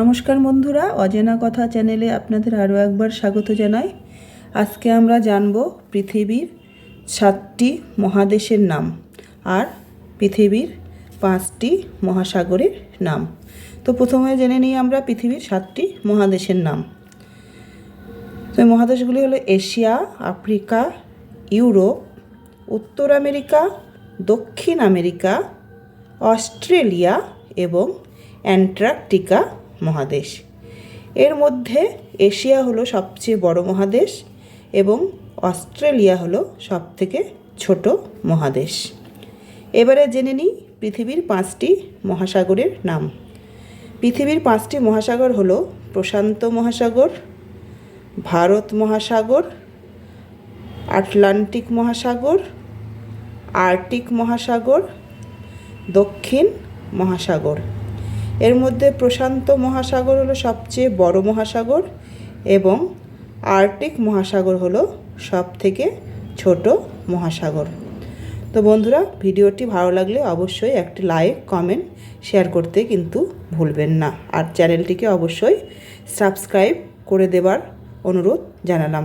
নমস্কার বন্ধুরা, অজেনা কথা চ্যানেলে আপনাদের আরও একবার স্বাগত জানাই। আজকে আমরা জানব পৃথিবীর সাতটি মহাদেশের নাম আর পৃথিবীর পাঁচটি মহাসাগরের নাম। তো প্রথমে জেনে নিই আমরা পৃথিবীর সাতটি মহাদেশের নাম। তো মহাদেশগুলি হলো এশিয়া, আফ্রিকা, ইউরোপ, উত্তর আমেরিকা, দক্ষিণ আমেরিকা, অস্ট্রেলিয়া এবং অ্যান্টার্কটিকা। মহাদেশ। এর মধ্যে এশিয়া হলো সবচেয়ে বড় মহাদেশ এবং অস্ট্রেলিয়া হলো সবথেকে ছোট মহাদেশ। এবারে জেনে নিই পৃথিবীর পাঁচটি মহাসাগরের নাম। পৃথিবীর পাঁচটি মহাসাগর হলো প্রশান্ত মহাসাগর, ভারত মহাসাগর, আটলান্টিক মহাসাগর আর্কটিক মহাসাগর, দক্ষিণ মহাসাগর। এর মধ্যে প্রশান্ত মহাসাগর হলো সবচেয়ে বড় মহাসাগর এবং আর্কটিক মহাসাগর হলো সব থেকে ছোট মহাসাগর। তো বন্ধুরা, ভিডিওটি ভালো লাগলে অবশ্যই একটি লাইক, কমেন্ট, শেয়ার করতে কিন্তু ভুলবেন না। আর চ্যানেলটিকে অবশ্যই সাবস্ক্রাইব করে দেবার অনুরোধ জানালাম।